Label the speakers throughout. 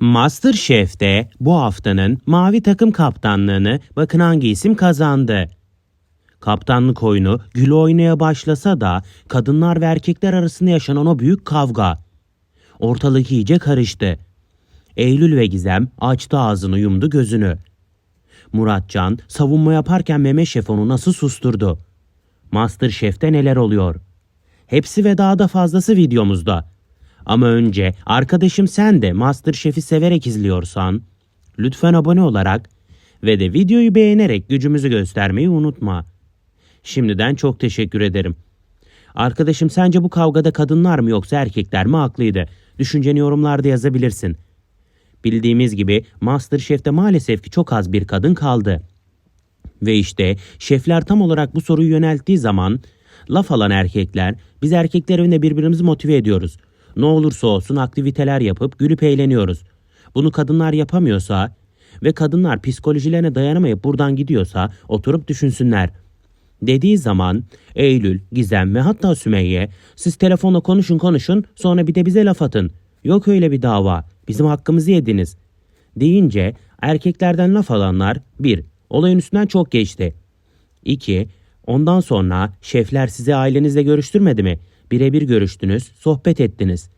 Speaker 1: Masterchef'te bu haftanın mavi takım kaptanlığını bakın hangi isim kazandı. Kaptanlık oyunu gül oynaya başlasa da kadınlar ve erkekler arasında yaşanan o büyük kavga. Ortalık iyice karıştı. Eylül ve Gizem açtı ağzını yumdu gözünü. Muratcan savunma yaparken Mehmet Şef onu nasıl susturdu? Masterchef'te neler oluyor? Hepsi ve daha da fazlası videomuzda. Ama önce arkadaşım sen de Masterchef'i severek izliyorsan lütfen abone olarak ve de videoyu beğenerek gücümüzü göstermeyi unutma. Şimdiden çok teşekkür ederim. Arkadaşım sence bu kavgada kadınlar mı yoksa erkekler mi haklıydı? Düşünceni yorumlarda yazabilirsin. Bildiğimiz gibi Masterchef'te maalesef ki çok az bir kadın kaldı. Ve işte şefler tam olarak bu soruyu yönelttiği zaman laf alan erkekler biz erkekler önüne birbirimizi motive ediyoruz. Ne olursa olsun aktiviteler yapıp gülüp eğleniyoruz. Bunu kadınlar yapamıyorsa ve kadınlar psikolojilerine dayanamayıp buradan gidiyorsa oturup düşünsünler. Dediği zaman Eylül, Gizem ve hatta Sümeyye siz telefonla konuşun konuşun sonra bir de bize laf atın. Yok öyle bir dava. Bizim hakkımızı yediniz. Deyince erkeklerden laf alanlar 1. Olayın üstünden çok geçti. 2. Ondan sonra şefler sizi ailenizle görüştürmedi mi? Birebir görüştünüz, sohbet ettiniz.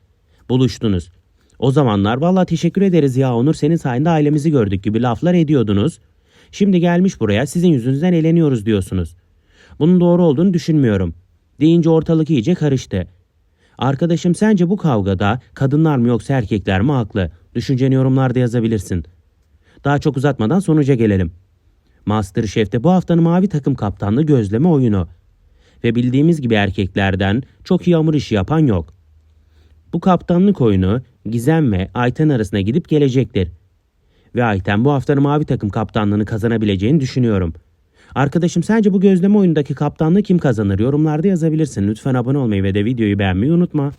Speaker 1: Buluştunuz. O zamanlar valla teşekkür ederiz ya Onur senin sayende ailemizi gördük gibi laflar ediyordunuz. Şimdi gelmiş buraya sizin yüzünüzden eğleniyoruz diyorsunuz. Bunun doğru olduğunu düşünmüyorum. Deyince ortalık iyice karıştı. Arkadaşım sence bu kavgada kadınlar mı yoksa erkekler mi haklı? Düşünceni yorumlarda yazabilirsin. Daha çok uzatmadan sonuca gelelim. Masterchef'te bu haftanın mavi takım kaptanlığı gözleme oyunu. Ve bildiğimiz gibi erkeklerden çok iyi hamur işi yapan yok. Bu kaptanlık oyunu Gizem ve Ayten arasına gidip gelecektir. Ve Ayten bu haftanın mavi takım kaptanlığını kazanabileceğini düşünüyorum. Arkadaşım sence bu gözleme oyundaki kaptanlığı kim kazanır? Yorumlarda yazabilirsin. Lütfen abone olmayı ve de videoyu beğenmeyi unutma.